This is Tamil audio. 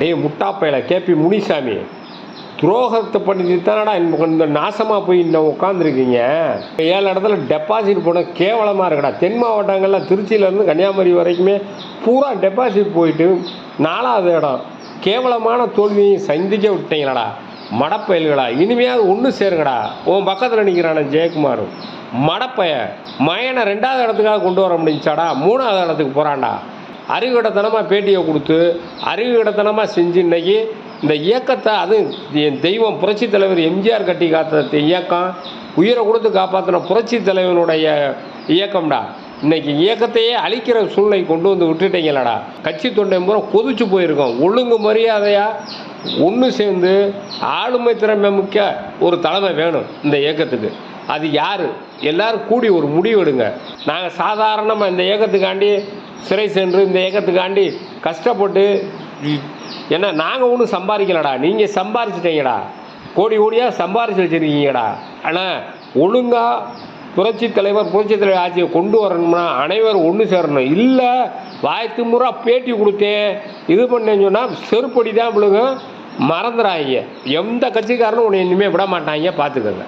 முட்டாப்பையில கேபி முனிசாமி. துரோகத்தை பண்ணிட்டு தானடா இந்த நாசமாக போய் இன்னும் உட்காந்துருக்கீங்க ஏழு இடத்துல டெபாசிட் போட கேவலமாக இருக்குடா. தென் மாவட்டங்களில் திருச்சியிலேருந்து கன்னியாகுமரி வரைக்குமே பூரா டெபாசிட் போயிட்டு நாலாவது இடம். கேவலமான தோல்வியை சந்திக்க விட்டீங்களடா. மடப்பயல்களா. இனிமையாவது ஒன்று சேருங்கடா. உன் பக்கத்தில் நிற்கிறான ஜெயக்குமார். மடப்பைய. மயனை ரெண்டாவது இடத்துக்காக கொண்டு வர முடிஞ்சாடா? மூணாவது இடத்துக்கு போகிறான்டா அறிவுகடத்தனமாக பேட்டியை கொடுத்து அறிவுகடத்தனமாக செஞ்சு இன்னைக்கு இந்த இயக்கத்தை அதுவும் என் தெய்வம் புரட்சி தலைவர் எம்ஜிஆர் கட்டி காத்த இயக்கம் உயிரை கொடுத்து காப்பாற்றின புரட்சி தலைவனுடைய இயக்கம்டா. இன்னைக்கு இயக்கத்தையே அழிக்கிற சூழ்நிலை கொண்டு வந்து விட்டுட்டீங்களடா. கட்சி தொண்டை முறை கொதிச்சு போயிருக்கோம். ஒழுங்கு மரியாதையாக ஒன்று சேர்ந்து ஆளுமை திறமை மிக்க ஒரு தலைமை வேணும் இந்த இயக்கத்துக்கு. அது யார்? எல்லாரும் கூடி ஒரு முடிவு எடுங்க நாங்கள் சாதாரணமாக இந்த இயக்கத்துக்காண்டி சிறை சென்று இந்த இயக்கத்துக்காண்டி கஷ்டப்பட்டு என்ன நாங்கள் ஒன்றும் சம்பாதிக்கலடா நீங்கள் சம்பாரிச்சிட்டீங்கடா கோடி கோடியாக சம்பாரிச்சு வச்சுருக்கீங்கடா. ஆனால் ஒழுங்காக புரட்சி தலைவர் புரட்சி தலைவர் ஆட்சியை கொண்டு வரணும்னா அனைவரும் ஒன்று சேரணும். இல்லை வாய்த்து முறை பேட்டி கொடுத்தேன் இது பண்ணேன்னு சொன்னால் செருப்படி தான் விழுங்க மறந்துடாங்க எந்த கட்சிக்காரனும் உன்னை இனிமேல் விட மாட்டாங்க பார்த்துக்கோங்க